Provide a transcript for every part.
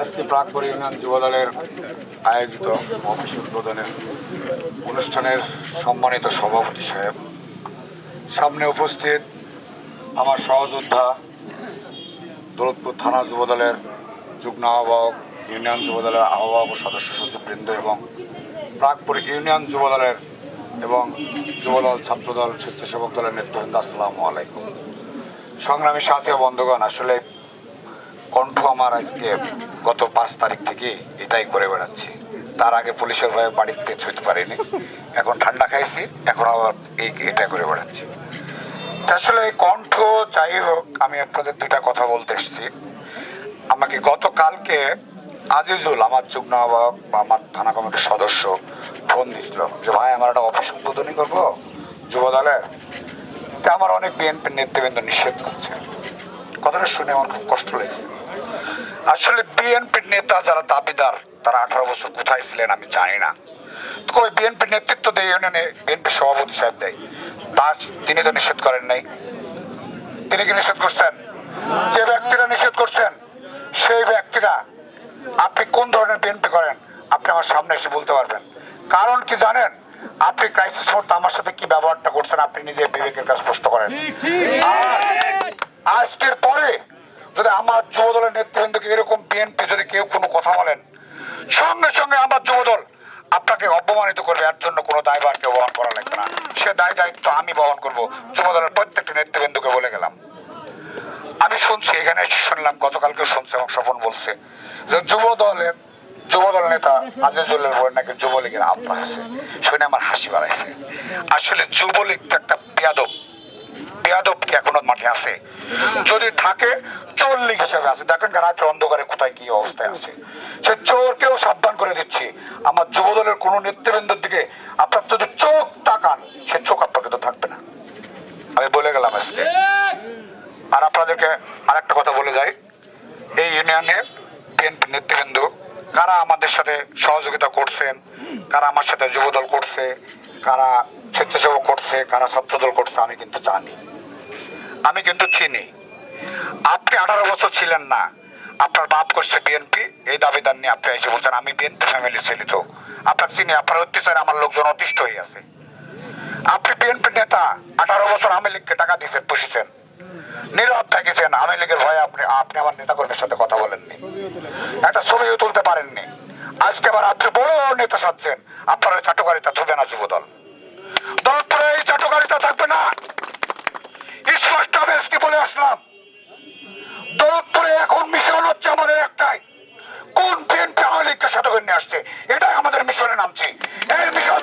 আজকে প্রাকবর ইউনিয়ন যুবদলের আয়োজিত অফিস উদ্বোধনের অনুষ্ঠানের সম্মানিত সভাপতি সাহেব, সামনে উপস্থিত আমার সহযোদ্ধা, দৌলতপুর থানা যুবদলের যুগ্ম আহ্বায়ক, ইউনিয়ন যুবদলের আহ্বায়ক ও সদস্য সচিববৃন্দ এবং প্রাকপুর ইউনিয়ন যুবদলের এবং যুবদল ছাত্রদল স্বেচ্ছাসেবক দলের নেতৃবৃন্দ, আসসালামু আলাইকুম। সংগ্রামী সাথী বন্ধুগণ, আসলে কণ্ঠ আমার আজকে গত পাঁচ তারিখ থেকে এটাই করে বেড়াচ্ছি। তার আগে পুলিশের ভয়ে বাড়িতে ছুঁতে পারিনি। এখন ঠান্ডা খাইছি, এখন আবার এই এটা করে বেড়াচ্ছি। আসলে কণ্ঠ যাই হোক, আমি আপনাদের দুইটা কথা বলতে এসেছি। আমাকে গতকালকে আজিজুল, আমার যুগ্ম আহ্বায়ক বা আমার থানা কমিটির সদস্য, ফোন দিছিল যে, ভাই, আমার একটা অফিস উদ্বোধনী করব যুব দলের তা আমার অনেক বিএনপির নেতৃবৃন্দ নিষেধ করছে। কথাটা শুনে আমার খুব কষ্ট লেগেছে। আসলে বিএনপির নেতা যারা দাবিদার তারা আঠারো বছর কোথায় ছিলেন আমি জানি না। তো বিএনপির নেতৃত্ব দেয় ইউনিয়নে বিএনপি সভাপতি সাহেব দেয়। তার তিনি তো নিষেধ করেন নাই। তিনি কি নিষেধ করছেন? যে ব্যক্তিরা নিষেধ করছেন সেই ব্যক্তিরা। আপনি কোন ধরনের বিএনপি করেন আপনি আমার সামনে এসে বলতে পারবেন। কারণ কি জানেন আপনি ক্রাইসিস মুহূর্তে আমার সাথে কি ব্যবহারটা করছেন আপনি নিজের বিবেকের কাজ স্পষ্ট করেন। আজকের পরে যদি আমার যুবদলের নেতৃবৃন্দকে এরকম বিএনপি যদি কেউ কোনো কথা বলেন, সঙ্গে সঙ্গে আমার যুবদল আপনাকে অপমানিত করবে, এর জন্য কোনো দায়ভার কেউ বহন করা লাগবে না। সে দায় দায়িত্ব আমি বহন করব, যুবদলের প্রত্যেকটি নেতৃবৃন্দকে বলে গেলাম। আমি শুনছি, এখানে এসে শুনলাম গতকালকে শুনছি এবং স্বপন বলছে যে যুব দলের যুব দল নেতা আজিজুলের বই নাকি যুবলীগের আব্বা আছে। শুনে আমার হাসি বাড়াইছে। আসলে যুবলীগ তো একটা বেয়াদব। বেয়াদব কি এখনও মাঠে আছে? যদি থাকে চোর লীগ হিসেবে আছে। দেখেন রাত্রে অন্ধকারে কোথায় কি অবস্থায় আছে। সে চোরকেও সাবধান করে দিচ্ছি। আমার যুব দলের কোনো নেতৃবৃন্দের দিকে আপনার যদি চোখ তাকান, সে চোখ আপনাকে তো থাকবে না। আমি বলে গেলাম আজকে। আর আপনাদেরকে আরেকটা কথা বলে যাই। এই ইউনিয়নের বিএনপি নেতৃবৃন্দ, কারা আমাদের সাথে সহযোগিতা করছেন, কারা আমার সাথে যুবদল করছে, কারা স্বেচ্ছাসেবক করছে, কারা ছাত্রদল করছে, আমি কিন্তু জানি। আমি কিন্তু চিনি। আপনি আঠারো বছর ছিলেন না। আপনার বাপ করছে বিএনপি এই দাবিদার নিয়ে আপনি এসে বলছেন, আমি বিএনপি ফ্যামিলি ছেলে তো আপনার চিনি, আপনার অত্যাচারে আমার লোকজন অতিষ্ঠ হয়ে আছে। আপনি বিএনপি নেতা, আঠারো বছর আওয়ামী লীগকে টাকা দিয়েছেন বসেছেন নীরব থাকিছেন। আওয়ামী লীগের ভয়ে আপনি আপনি আমার নেতাকর্মীর সাথে কথা বলেননি। একটা ছবিও তুলতে পারেননি। আজকে আবার আপনি বড় নেতা সাজছেন। আপনার ওই চাটুকারিতা ধুবে না যুবদল। দলপুরে এই চাটুকারিতা থাকবে না। বলে আসলাম। দৌলতপুরে এখন মিশন হচ্ছে আমাদের একটাই। কোন বিএনপি আওয়ামী লীগকে সাথে নিয়ে আসছে? এটাই আমাদের মিশনে নামছি। এই মিশন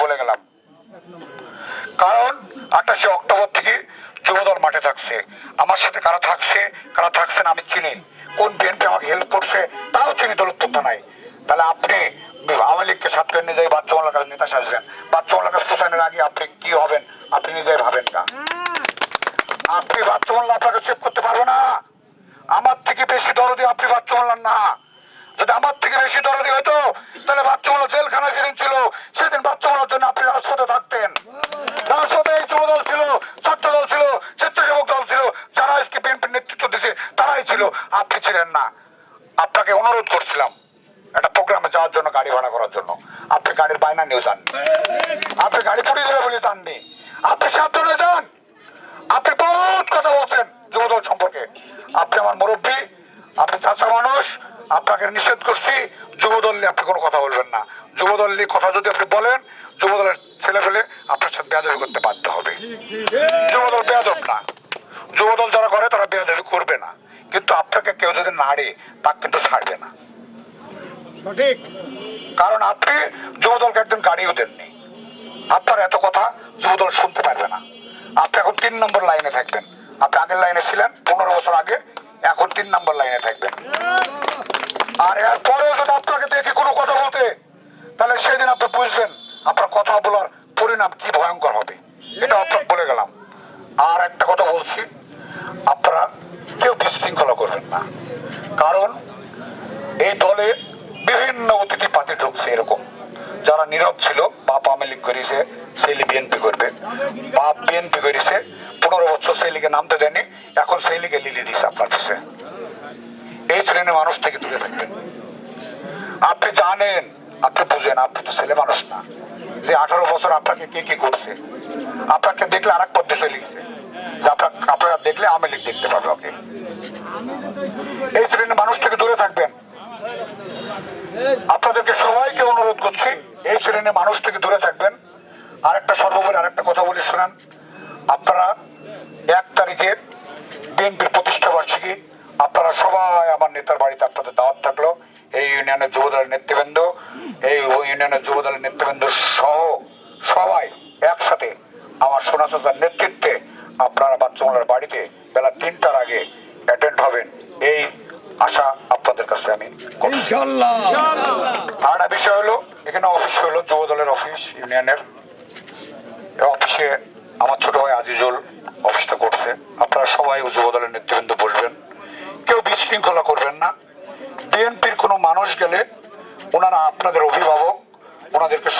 বলে গেলাম। কারণ আঠাশে অক্টোবর থেকে যুবদল মাঠে থাকছে। আমার সাথে কারা থাকছে? কারা থাকছে না আমি চিনি। কোন বিএনপি আমাকে হেল্প করছে তাও চিনি দলত্ব নাই। তাহলে আপনি আওয়ামী লীগকে সাথে নিয়ে যাই বাচ্চাওয়ালার কাছে নেতা সাজবেন বাচ্চাওয়ালার কাছে প্রচারের আগে আপনি কি হবেন আপনি নিজেই ভাবেন না। আপনি বাচ্চাওয়ালা আপনাকে চেক করতে পারব না। আমার থেকে বেশি দরদি আপনি বাচ্চাওয়ালার না। যদি আমার থেকে বেশি দরদি হতো তাহলে বাচ্চাওয়ালা জেলখানায় যেদিন ছিল সেদিন বাচ্চাওয়ালার জন্য আপনি রাজপথে থাকতেন। ছিলেন না। আপনাকে অনুরোধ করছিলাম একটা প্রোগ্রামে যাওয়ার জন্য, গাড়ি ভাড়া করার জন্য। আপনি গাড়ির বায়না নিয়ে যাননি। আপনি গাড়ি পুড়িয়ে দেবে বলে যাননি। আপনি সাবধানে যান। আপনি বহুত কথা বলছেন যুবদল সম্পর্কে। আপনি আমার মুরব্বী, আপনি চাচা মানুষ, আপনাকে নিষেধ করছি, যুবদল নিয়ে আপনি কোনো কথা বলবেন না। যুবদল নিয়ে কথা যদি আপনি বলেন, যুবদলের ছেলে ফেলে আপনার সাথে বেয়াদবি করতে বাধ্য হবে। যুবদল বেয়াদব না। যুবদল যারা করে তারা বেয়াদবি করবে না। কিন্তু আপনাকে কেউ যদি নাড়ে তা কিন্তু ছাড়বে না। সঠিক। কারণ আপনি যুবদলকে একদিন গাড়িও দেননি। আপনার এত কথা যুবদল শুনতে পারবে না। আপনি এখন তিন নম্বর লাইনে থাকবেন। আপনি আগের লাইনে ছিলেন পনেরো বছর আগে এখন তিন নম্বর লাইনে থাকবেন। আর এরপরেও যদি আপনাকে দেখে কোনো কথা বলতে তাহলে সেদিন আপনি বুঝবেন আপনার কথা বলার পরিণাম কি ভয়ঙ্কর হবে। এটা আপনাকে বলে গেলাম। আর একটা কথা বলছি আপনারা কেউ বিশৃঙ্খলা করবেন না। কারণ এই দলে বিভিন্ন অতিথি পাতি ঢুকছে এরকম। যারা নীরব ছিল, বাপ আওয়ামী লীগ করেছে, সেই লীগ বিএনপি করবে। বাপ বিএনপি করেছে, পনেরো বছর সেই লীগে নামতে দেয়নি, এখন সেই লীগে লিলি দিছে আপনার কাছে এই শ্রেণির মানুষ থেকে দূরে থাকবেন। আপনি জানেন, আপনি বুঝেন, আপনি তো ছেলে মানুষ না। যে আঠারো বছর আপনাকে কে কি করছে? আপনাকে দেখলে আর এক পদ্ধতি যে আপনার দেখলে আওয়ামী লীগ দেখতে পাবে ওকে এই শ্রেণির মানুষ থেকে দূরে থাকবেন। আপনাদেরকে সবাইকে অনুরোধ করছি, এই শ্রেণির মানুষ থেকে দূরে থাকবেন। আরেকটা সর্বোপরি আরেকটা কথা বলে শোনান। আপনারা এক তারিখে বিএনপির প্রতিষ্ঠা বার্ষিকী, আপনারা সবাই আমার নেতার বাড়িতে আপনাদের দাওয়াত থাকল। এই ইউনিয়নের যুবদলের নেতৃবৃন্দ, এই ইউনিয়নের যুবদলের নেতৃবৃন্দ সহ সবাই একসাথে আমার সোনা নেতৃত্বে আপনারা বাচ্চামলার বাড়িতে বেলা তিনটার আগে অ্যাটেন্ড হবেন। এই আশা আপনাদের কাছে আমি আর বিষয় হলো এখানে অফিস হলো যুব দলের অফিস ইউনিয়নের অফিসে আমার ছোট ভাই আজিজুল অফিসটা করছে। আপনারা সবাই যুব দলের নেতৃবৃন্দ বলবেন। কেউ বিশৃঙ্খলা করবেন না। বিএনপির কোনো মানুষ গেলে ওনারা আপনাদের অভিভাবক ওনাদেরকে